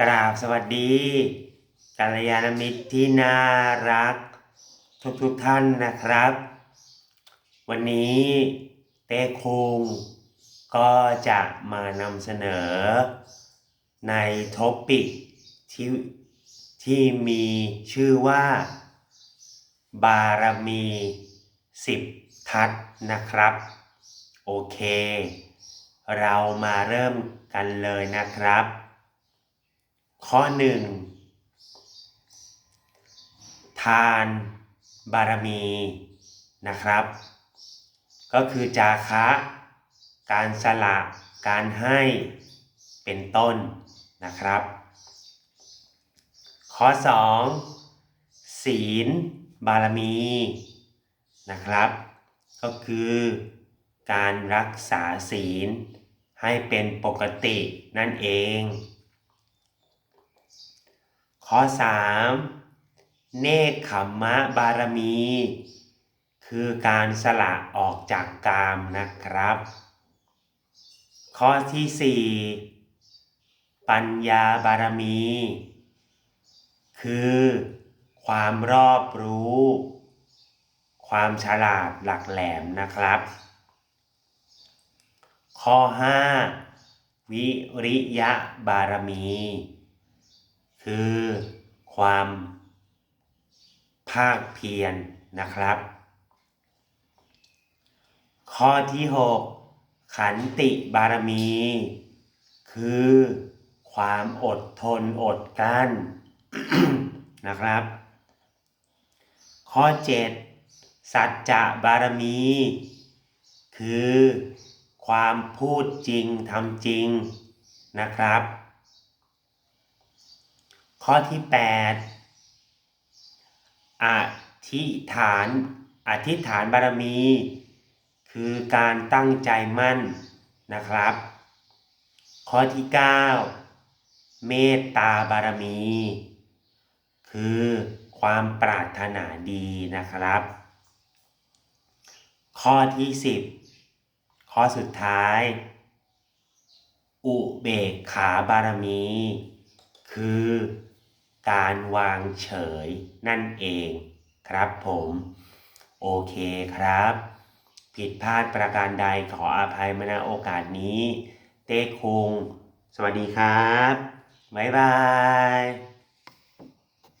กราบสวัสดีกัลยาณมิตรที่น่ารัก ทุกๆทท่านนะครับ วันนี้เต้คุงก็จะมานำเสนอ ในท็อปิกที่ที่มีชื่อว่า บารมีสิบทัศนะครับ โอเค เรามาเริ่มกันเลยนะครับ ข้อหนึ่งทานบารมีนะครับ ก็คือจาคะ การสละการให้เป็นต้นนะครับ ข้อ 2 ศีลบารมีนะครับ ก็คือการรักษาศีลให้เป็นปกตินั่นเอง ข้อ 3 เนคขมมะบารมี คือการสละออกจากกามนะครับ ข้อที่ 4 ปัญญาบารมี คือความรอบรู้ ความฉลาดหลักแหลมนะครับ ข้อ 5 วิริยะบารมี คือความภาคเพียรนนะครับ ข้อที่ 6 ขันติบารมี คือความอดทนอดกลั้นนะครับ ข้อ 7 สัจจะบารมี คือความพูดจริงทำจริงนะครับ ข้อที่ 8 อธิษฐาน อธิษฐานบารมี คือการตั้งใจมั่นนะครับ ข้อที่ 9 เมตตาบารมี คือความปรารถนาดีนะครับ ข้อที่ 10 ข้อสุดท้าย อุเบกขาบารมี คือ การวางเฉยนั่นเองครับผม โอเคครับ ผิดพลาดประการใดขออภัยมาณโอกาสนี้ เต้คุง สวัสดีครับ บ๊ายบาย